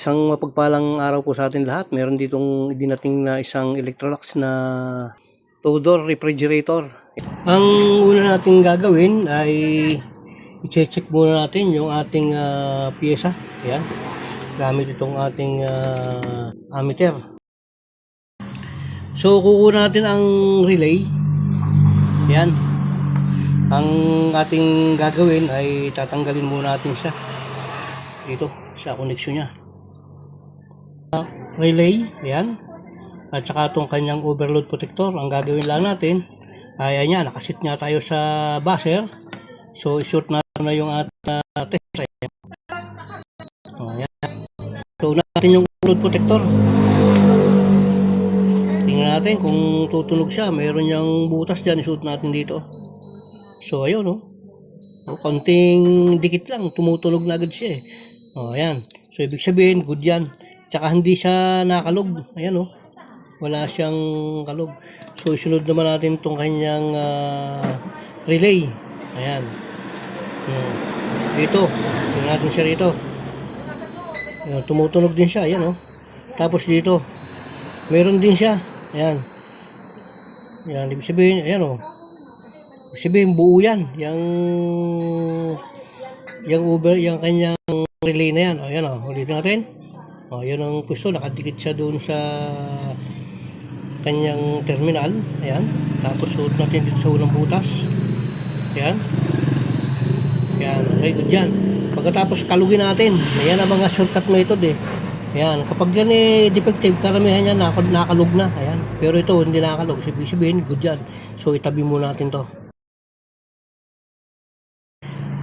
Isang mapagpalang araw po sa atin lahat. Meron ditong dinating na isang Electrolux na two-door refrigerator. Ang una nating gagawin ay i-check muna natin yung ating ah, pyesa. Yan. Gamit itong ating ah, ammeter. So, kukuha natin ang relay. Yan. Ang ating gagawin ay tatanggalin muna natin siya. Dito, sa connection niya. Relay, yan. At saka itong kanyang overload protector. Ang gagawin lang natin, ay ayan, nakasit nga tayo sa buzzer. So, isort natin na yung ating uh, test. Ayan. O, yan. So, natin yung overload protector. Tingnan natin kung tutunog siya. Meron niyang butas dyan. Isuot natin dito. So, ayun, no? O, konting dikit lang. Tumutunog na agad siya, eh. O, ayan. So, ibig sabihin, good yan. Tsaka hindi siya nakalog. Ayan, oh. Wala siyang kalog. So, isunod naman natin itong kanyang ah, relay. Ayan. Hmm. Dito. Tingnan natin siya rito. Ayan, tumutunog din siya. Ayan, oh. Tapos dito. Meron din siya. Ayan. Ayan, ibig sabihin, ayan, oh. Ibig sabihin, buo yan. Yung, yung Uber, yung kanyang relay na yan. O, ayan, oh. Ulitin natin. O, yan ang pwesto. Nakadikit siya doon sa kanyang terminal. Ayan. Tapos suot natin dito sa unang butas. Ayan. Ayan. Okay, good yan. Pagkatapos kalugin natin. Ayan ang mga shortcut method eh. Ayan. Kapag yan eh defective, karamihan yan nak nakalog na. Ayan. Pero ito hindi nakalog. Sabi sabihin, good yan. So itabi muna natin to.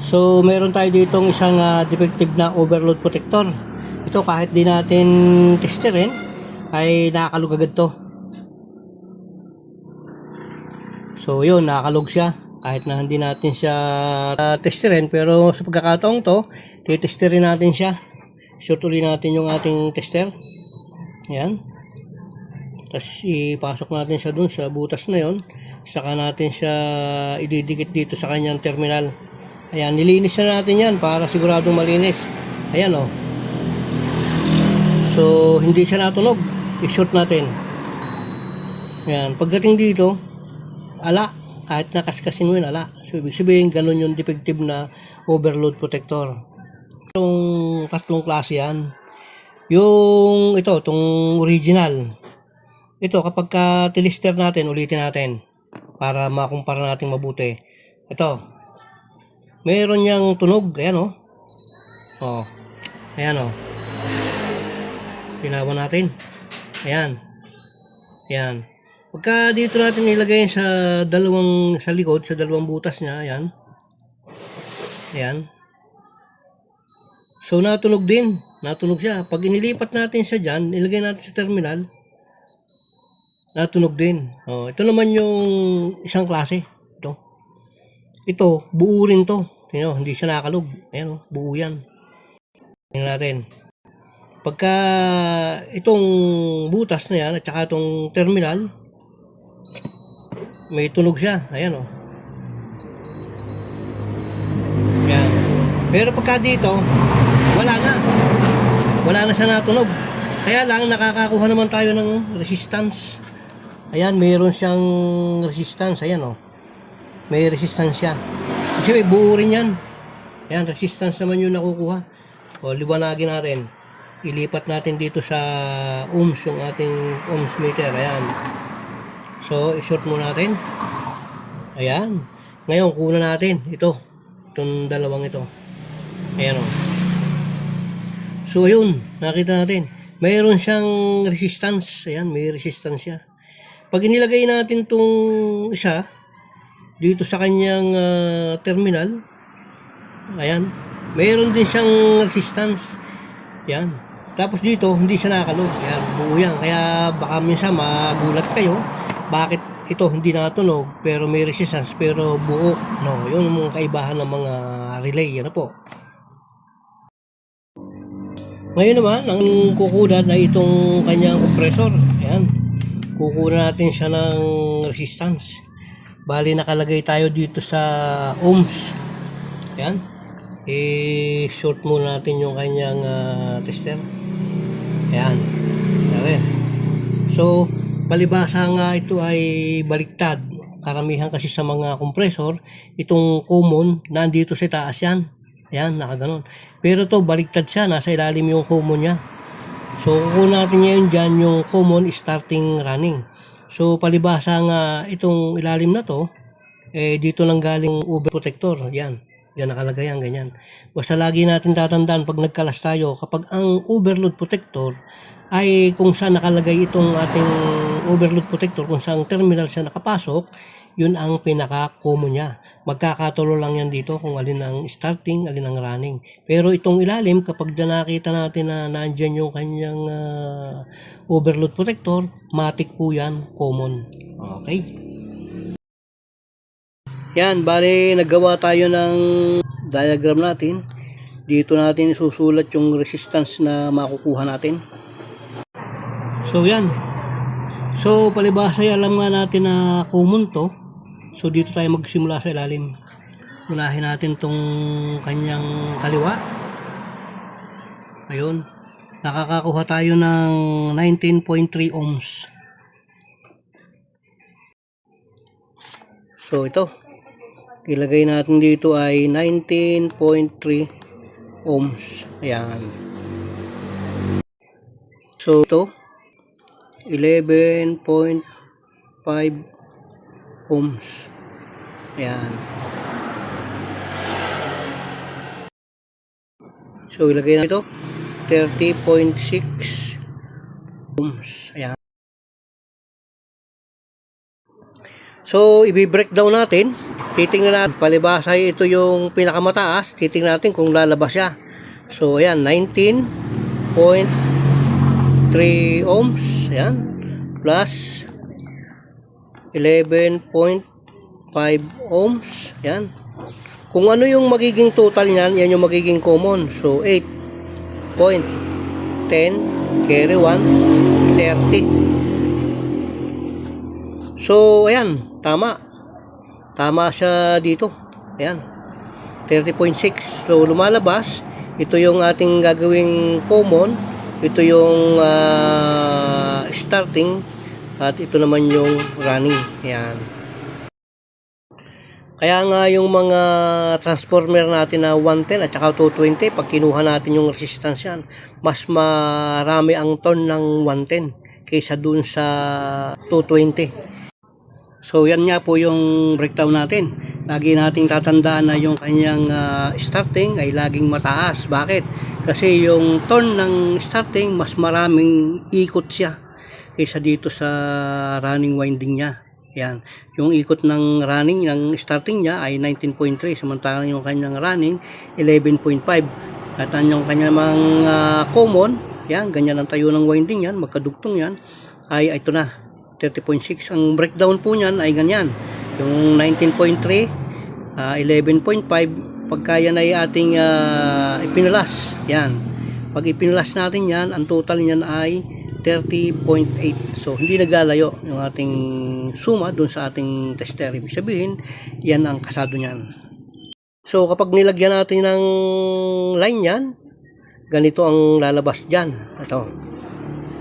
So meron tayo ditong isang ah, defective na overload protector. Ito kahit di natin testerin ay nakakalog agad to. So yun, nakakalog siya. Kahit na hindi natin siya uh, testerin pero sa pagkakataong to, titesterin natin siya. Ulit natin yung ating tester. Ayan. Tapos ipasok natin siya dun sa butas na yon. Saka natin siya ididikit dito sa kanyang terminal. Ayan, nilinis na natin yan para siguradong malinis. Ayan o. Oh. So, hindi siya natunog. I-short natin. Ayan, pagdating dito, ala. Kahit nakaskasin mo yun, ala. So, ibig sabihin, ganun yung defective na overload protector. Itong tatlong klase yan. Yung ito, itong original. Ito, kapag ka tilister natin, ulitin natin. Para makumpara natin mabuti. Ito, meron niyang tunog. Ayan. Oh. oh. Ayan. Oh. Pinawan natin. Ayan. Ayan. Pagka dito natin ilagay sa dalawang sa likod, sa dalawang butas niya, ayan. Ayan. So natunog din. Natunog siya. Pag inilipat natin siya dyan, ilagay natin sa terminal, natunog din. Oh, ito naman yung isang klase. Ito. Ito, buo rin to. Tingnan, hindi siya nakalog. Ayan, oh, buo yan. Tingnan natin. Pagka itong butas na yan at saka itong terminal, may tunog siya. Ayan, oh. Ayan. Pero pagka dito, wala na. Wala na siya natunog. Kaya lang, nakakakuha naman tayo ng resistance. Ayan, mayroon siyang resistance. Ayan, oh. May resistance siya. Kasi may buo rin yan. Ayan, resistance naman yung nakukuha. O, liwanagin natin. Ilipat natin dito sa ohms, yung ating ohms meter. Ayan. So, isort muna natin. Ayan. Ngayon, kuna natin. Ito. Itong dalawang ito. Ayan o. So, ayun. Nakita natin. Mayroon siyang resistance. Ayan, may resistance siya. Pag inilagay natin itong isa, dito sa kanyang uh, terminal, ayan, mayroon din siyang resistance. Yan. Tapos dito, hindi siya nakalog. Yan, buo yan. Kaya baka minsan magulat kayo. Bakit ito hindi natunog pero may resistance pero buo. No, yun ang kaibahan ng mga relay. Yan po. Ngayon naman, ang kukunan na itong kanyang compressor. Yan. Kukunan natin siya ng resistance. Bali, nakalagay tayo dito sa ohms. Yan. I-short muna natin yung kanyang uh, tester. Ayan. Ayan. So, palibasa nga ito ay baliktad. Karamihan kasi sa mga compressor, itong common, nandito sa taas yan. Ayan, nakaganon. Pero to baliktad siya, nasa ilalim yung common niya. So, kukunin natin ngayon dyan yung common starting running. So, palibasa nga itong ilalim na to, eh, dito nang galing overprotector. Yan. Yan nakalagay yan, ganyan. Basta lagi natin tatandaan pag nagkalas tayo, kapag ang overload protector ay kung saan nakalagay itong ating overload protector, kung saan terminal siya nakapasok, yun ang pinaka-common niya. Magkakatulo lang yan dito kung alin ang starting, alin ang running. Pero itong ilalim, kapag na nakita natin na nandyan yung kanyang ah, overload protector, matic po yan, common. Okay? Yan, bali naggawa tayo ng diagram natin. Dito natin isusulat yung resistance na makukuha natin. So yan. So palibasa alam nga natin na common to. So dito tayo magsimula sa ilalim. Unahin natin tong kanyang kaliwa. Ayun. Nakakakuha tayo ng 19.3 ohms. So ito. Ilagay natin dito ay 19.3 ohms. Ayan. So ito 11.5 ohms. Ayan. So ilagay na ito 30.6 ohms. Ayan. So, i-breakdown natin. Titingnan natin, palibasa ito yung pinakamataas. Titingnan natin kung lalabas siya. So, ayan, 19.3 ohms. Ayan. Plus 11.5 ohms. Ayan. Kung ano yung magiging total niyan, yan yung magiging common. So, 8.10 carry 1, 30. So, ayan, tama. Tama siya dito. Ayan. 30.6. So, lumalabas. Ito yung ating gagawing common. Ito yung ah, starting. At ito naman yung running. Ayan. Kaya nga yung mga transformer natin na 110 at saka 220, pag kinuha natin yung resistance yan, mas marami ang ton ng 110 kaysa dun sa 220. So yan nga po yung breakdown natin. Lagi nating tatandaan na yung kanyang ah, starting ay laging mataas. Bakit? Kasi yung turn ng starting mas maraming ikot siya kaysa dito sa running winding niya. Yan. Yung ikot ng running ng starting niya ay 19.3 samantalang yung kanyang running 11.5. At yung kanyang mga common, yan, ganyan ang tayo ng winding yan, magkadugtong yan, ay ito na, 30.6. Ang breakdown po niyan ay ganyan. Yung 19.3, ah, 11.5, pagka yan ay ating ah, ipinulas. Yan. Pag ipinulas natin yan, ang total niyan ay 30.8. So, hindi naglalayo yung ating suma dun sa ating tester. Ibig sabihin, yan ang kasado niyan. So, kapag nilagyan natin ng line yan, ganito ang lalabas dyan. Ito.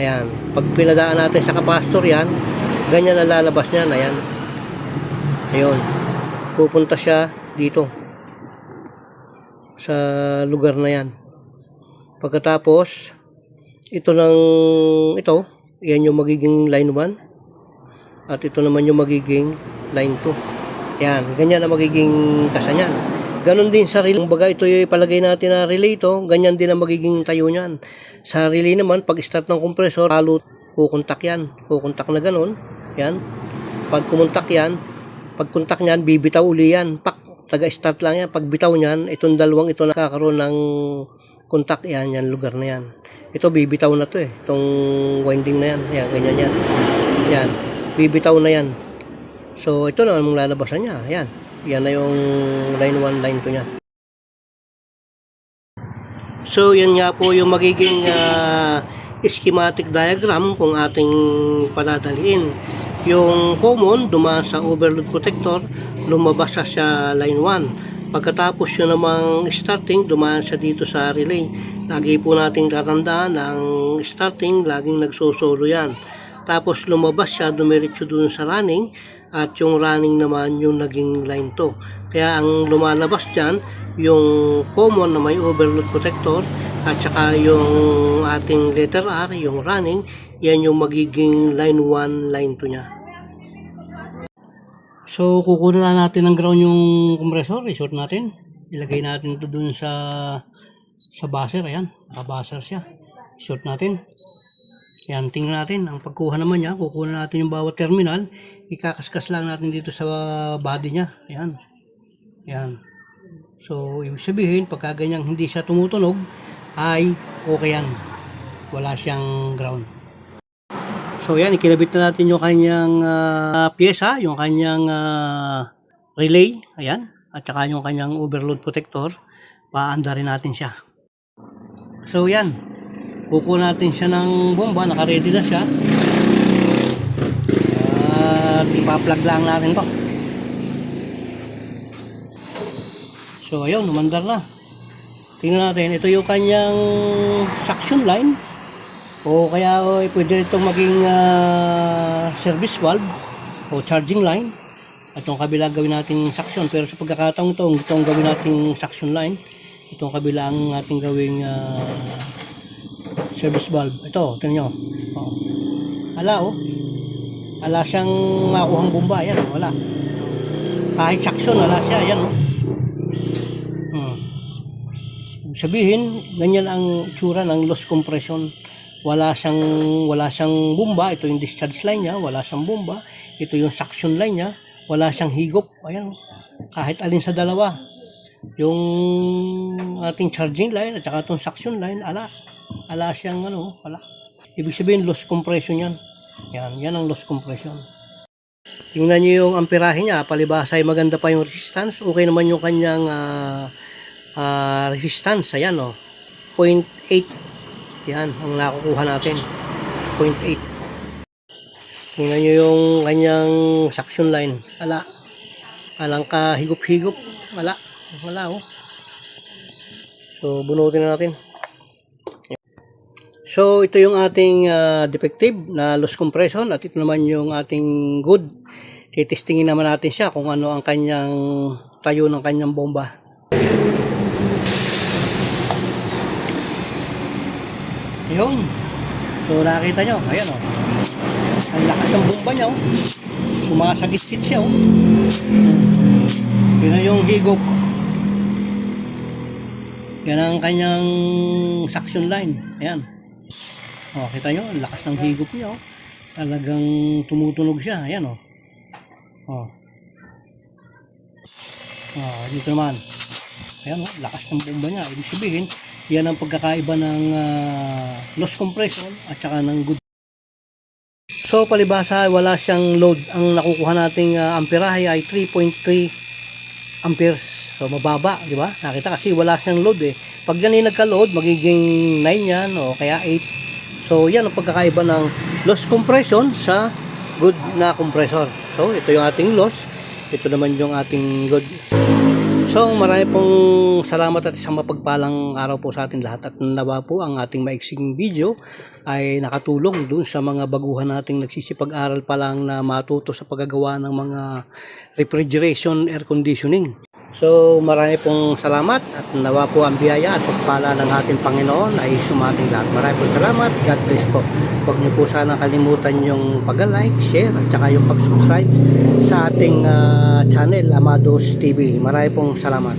Ayan. Pag pinadaan natin sa capacitor yan, ganyan ang lalabas niyan. Ayan. Ayun. Pupunta siya dito. Sa lugar na yan. Pagkatapos, ito ng ito, yan yung magiging line 1. At ito naman yung magiging line 2. Yan, ganyan ang magiging kasa niyan. Ganon din sa relay. Kumbaga ito yung ipalagay natin na relay ito, ganyan din ang magiging tayo niyan. Sa relay naman, pag start ng compressor, halo kukontak yan. Kukontak na ganon. Yan. Pag kumontak yan, pag kontak niyan, bibitaw uli yan. Pak, taga-start lang yan. Pag bitaw niyan, itong dalawang ito nakakaroon ng kontak yan, yan lugar na yan. Ito bibitaw na to eh. Itong winding na yan. Yan, ganyan yan. Yan. Bibitaw na yan. So, ito na ang lalabasan niya. Yan. Yan na yung line 1, line 2 niya. So, yan nga po yung magiging ah, schematic diagram kung ating padadaliin. Yung common, dumaan sa overload protector, lumabas sa line 1. Pagkatapos yun namang starting, dumaan siya dito sa relay. Lagi po nating tatandaan ang starting, laging nagsosolo yan. Tapos lumabas siya, dumiretso dun sa running at yung running naman yung naging line to. Kaya ang lumalabas dyan, yung common na may overload protector at saka yung ating letter R, yung running, yan yung magiging line 1, line 2 niya. So, kukunin na natin ng ground yung compressor, isort natin. Ilagay natin ito dun sa sa buzzer, ayan. Naka-buzzer siya. Isort natin. Yan, tingnan natin. Ang pagkuha naman niya, kukunin natin yung bawat terminal. Ikakaskas lang natin dito sa body niya. Ayan. Yan. So, ibig sabihin, pagka ganyang hindi siya tumutunog, ay okay yan. Wala siyang ground. So, yan, ikinabit na natin yung kanyang ah, pyesa, yung kanyang ah, relay. Ayan. At saka yung kanyang overload protector. Paanda rin natin siya. So, yan. Kuko natin siya ng bomba. Naka-ready na siya. At ipa-plug lang natin to. So, ayun, umandar na. Tingnan natin, ito yung kanyang suction line. O kaya o, pwede itong maging ah, service valve o charging line. At yung kabila gawin natin suction. Pero sa pagkakataong ito, itong gawin natin suction line. Itong kabila ang ating gawing ah, service valve. Ito, tingnan nyo. Oh. Ala oh. Ala siyang makuhang bomba. Ayan, wala. Kahit suction, wala siya. Ayan oh. Hmm. Sabihin, ganyan ang tsura ng loss compression. Wala siyang wala siyang bomba, ito yung discharge line niya, wala siyang bomba. Ito yung suction line niya, wala siyang higop. Ayan. Kahit alin sa dalawa. Yung ating charging line at saka itong suction line, ala. Ala siyang ano, wala. Ibig sabihin loss compression 'yan. Yan, yan ang loss compression. Tingnan niyo yung amperahe niya, palibasa ay maganda pa yung resistance. Okay naman yung kanyang ah, ah, resistance. Ayan o. 0.8. Yan ang nakukuha natin. 0.8. Tingnan nyo yung kanyang suction line. Wala. Alang ka higop-higop. Wala. Wala oh. So, bunutin na natin. So, ito yung ating ah, defective na loss compression at ito naman yung ating good. Titestingin naman natin siya kung ano ang kanyang tayo ng kanyang bomba. Yun. So, nakita nyo. Ayan o. Ang lakas ng bomba niya o. Sumasagit-sit siya o. Yun na yung higop. Yan ang kanyang suction line. Ayan. O, kita nyo. Ang lakas ng higop niya o. Talagang tumutunog siya. Ayan o. O. O, dito naman. Ayan o. Lakas ng bomba niya. Ibig sabihin, yan ang pagkakaiba ng ah, loss compression at saka ng good. So palibasa wala siyang load. Ang nakukuha nating ah, amperahe ay 3.3 amperes. So mababa, di ba? Nakita kasi wala siyang load eh. Pag yan ay nagka-load, magiging 9 yan o kaya 8. So yan ang pagkakaiba ng loss compression sa good na compressor. So ito yung ating loss. Ito naman yung ating good. So marami pong salamat at isang mapagpalang araw po sa atin lahat at nawa po ang ating maiksing video ay nakatulong dun sa mga baguhan nating nagsisipag-aral pa lang na matuto sa paggagawa ng mga refrigeration air conditioning. So marami pong salamat at nawa po ang biyaya at pagpala ng ating Panginoon ay sumating lahat. Marami pong salamat. God bless po. Huwag niyo po sana kalimutan yung pag-like, share at saka yung pag-subscribe sa ating ah, channel Amados TV. Marami pong salamat.